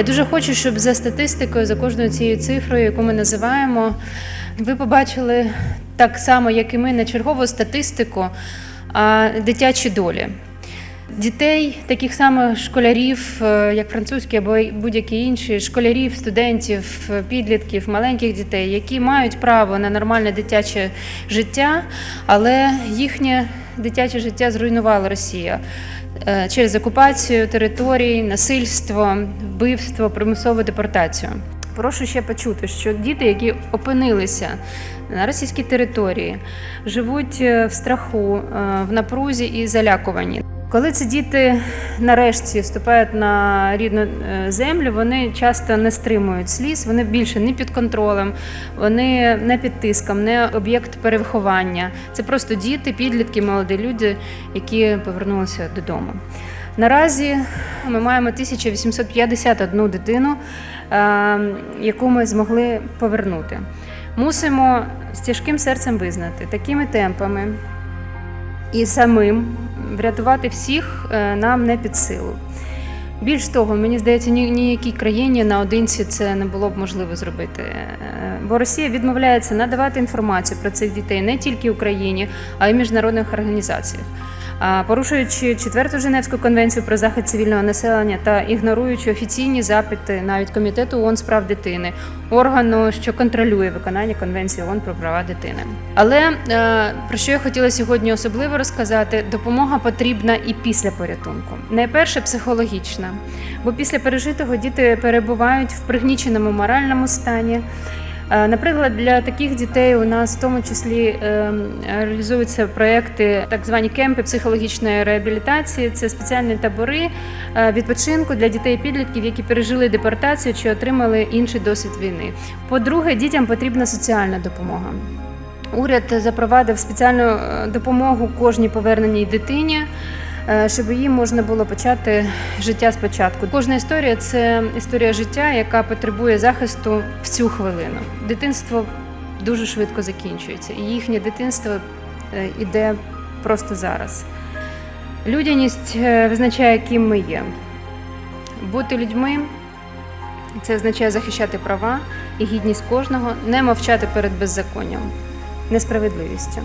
Я дуже хочу, щоб за статистикою, за кожною цією цифрою, яку ми називаємо, ви побачили так само, як і ми, на чергову статистику, а дитячі долі. Дітей, таких самих школярів, е, як французькі або будь-які інші, школярів, студентів, е, підлітків, маленьких дітей, які мають право на нормальне дитяче життя, але їхнє дитяче життя зруйнувала Росія е, через окупацію територій, насильство, вбивство, примусову депортацію. Прошу ще почути, що діти, які опинилися на російській території, живуть в страху, в напрузі і залякувані. Коли ці діти нарешті вступають на рідну е, землю, вони часто не стримують сліз, вони більше не під контролем, вони не під тиском, не об'єкт перевиховання. Це просто діти, підлітки, молоді люди, які повернулися додому. Наразі ми маємо 1851 дитину, е, яку ми змогли повернути. Мусимо з тяжким серцем визнати такими темпами і самим врятувати всіх е, нам не під силу. Більш того, мені здається, ні ніякій країні наодинці це не було б можливо зробити. Е, Бо Росія відмовляється надавати інформацію про цих дітей не тільки Україні, а й міжнародних організаціях. Порушуючи четверту Женевську конвенцію про захист цивільного населення та ігноруючи офіційні запити навіть комітету ООН з прав дитини, органу, що контролює виконання конвенції ООН про права дитини. Але е, про що я хотіла сьогодні особливо розказати, допомога потрібна і після порятунку. Найперше психологічна, бо після пережитого діти перебувають в пригніченому моральному стані. Е, Наприклад, для таких дітей у нас в тому числі е, реалізуються проекти, так звані кемпи психологічної реабілітації. Це спеціальні табори е, відпочинку для дітей і підлітків, які пережили депортацію чи отримали інший досвід війни. По-друге, дітям потрібна соціальна допомога. Уряд запровадив спеціальну е, допомогу кожній поверненій дитині, щоб їм можна було почати життя спочатку. Кожна історія це історія життя, яка потребує захисту в цю хвилину. Дитинство дуже швидко закінчується, і їхнє дитинство е, іде просто зараз. Людяність е, визначає, ким ми є. Бути людьми це означає захищати права і гідність кожного, не мовчати перед беззаконням, несправедливістю.